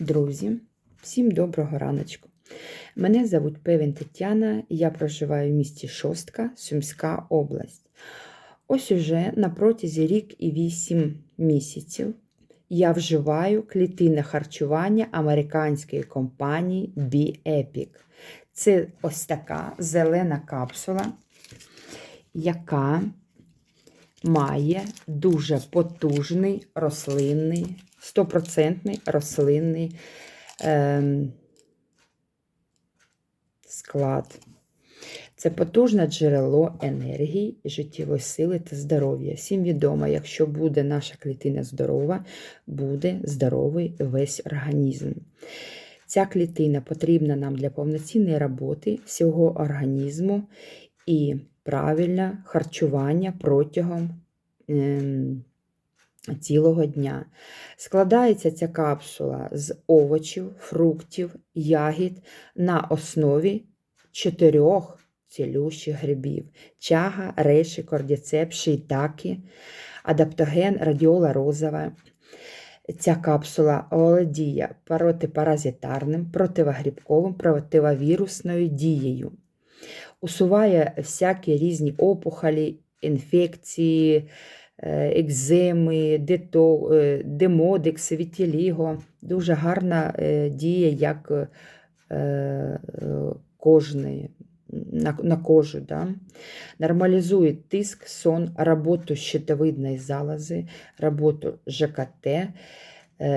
Друзі, всім доброго раночку. Мене звуть Певен Тетяна, я проживаю в місті Шостка, Сумська область. Ось уже на протязі рік і вісім місяців я вживаю клітинне харчування американської компанії B-Epic. Це ось така зелена капсула, яка має дуже потужний рослинний, стопроцентний рослинний ем, склад. Це потужне джерело енергії, життєвої сили та здоров'я. Всім відомо, якщо буде наша клітина здорова, буде здоровий весь організм. Ця клітина потрібна нам для повноцінної роботи всього організму і правильне харчування протягом ем, цілого дня. Складається ця капсула з овочів, фруктів, ягід на основі чотирьох цілющих грибів: чага, реші, кордіцеп, шийтаки, адаптоген, радіола розова. Ця капсула володіє протипаразитарним, противогрибковим, противовірусною дією. Усуває всякі різні опухолі, інфекції, е, екземи, е, демодекс, вітіліго. Дуже гарна е, діє як кожної, на, на кожу. Да? Нормалізує тиск, сон, роботу щитовидної залози, роботу ЖКТ,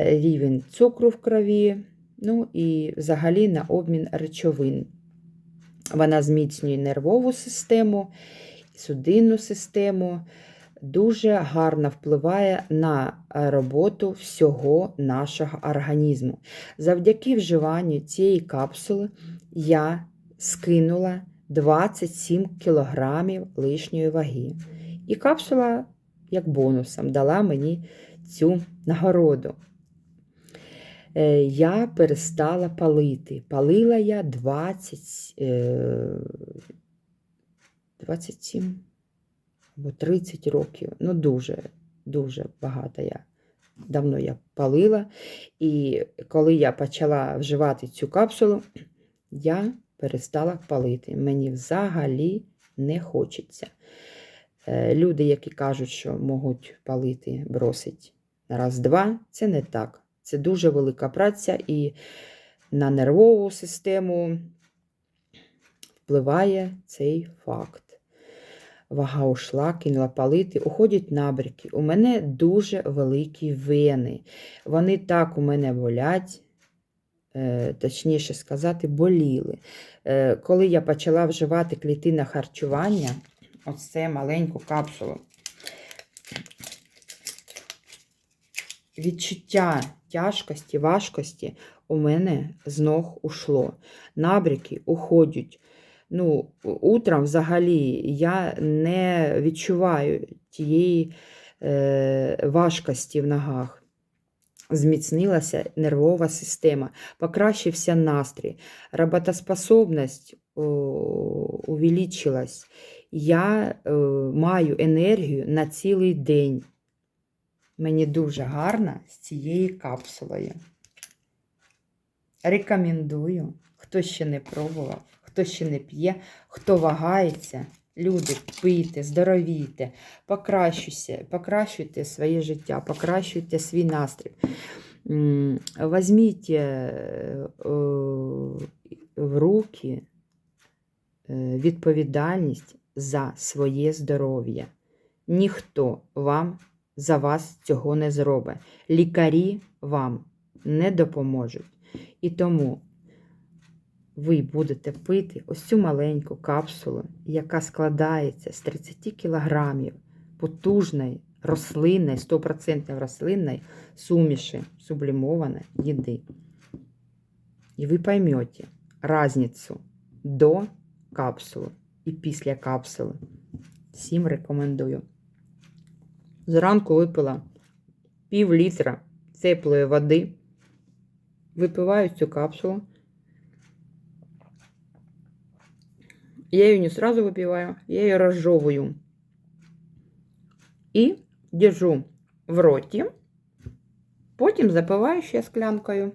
рівень цукру в крові, ну і взагалі на обмін речовин. Вона зміцнює нервову систему, судинну систему, дуже гарно впливає на роботу всього нашого організму. Завдяки вживанню цієї капсули я скинула 27 кілограмів лишньої ваги. І капсула, як бонусом, дала мені цю нагороду. Е, я перестала палити. Палила я 20, 27 або 30 років. Ну, дуже, дуже багато я. Давно я палила. І коли я почала вживати цю капсулу, я перестала палити. Мені взагалі не хочеться. Е, люди, які кажуть, що можуть палити, бросить раз-два, це не так. Це дуже велика праця і на нервову систему впливає цей факт. Вага ушла, кинула палити, уходять набряки. У мене дуже великі вени. Вони так у мене болять, е, точніше сказати, боліли. Е, коли я почала вживати клітинне харчування, оце маленьку капсулу, відчуття тяжкості, важкості у мене з ног ушло. Набряки уходять. Ну, Утром взагалі я не відчуваю тієї е, важкості в ногах. Зміцнилася нервова система, покращився настрій, роботоспособність увеличилась. Я е, маю енергію на цілий день. Мені дуже гарно з цією капсулою. Рекомендую, хто ще не пробував, хто ще не п'є, хто вагається. Люди, пийте, здоровійте, покращуйте, покращуйте своє життя, покращуйте свій настрій. Візьміть е, в руки е, відповідальність за своє здоров'я. Ніхто вам за вас цього не зробить. Лікарі вам не допоможуть. І тому ви будете пити ось цю маленьку капсулу, яка складається з 30 кілограмів потужної рослинної, 100% рослинної суміші сублімованої їди. І ви поймете різницю до капсули і після капсули. Всім рекомендую. Зранку випила пів літра теплої води, випиваю цю капсулу. Я ее не сразу выпиваю, я ее разжевываю. І держу в роті, потім запиваю ще склянкою.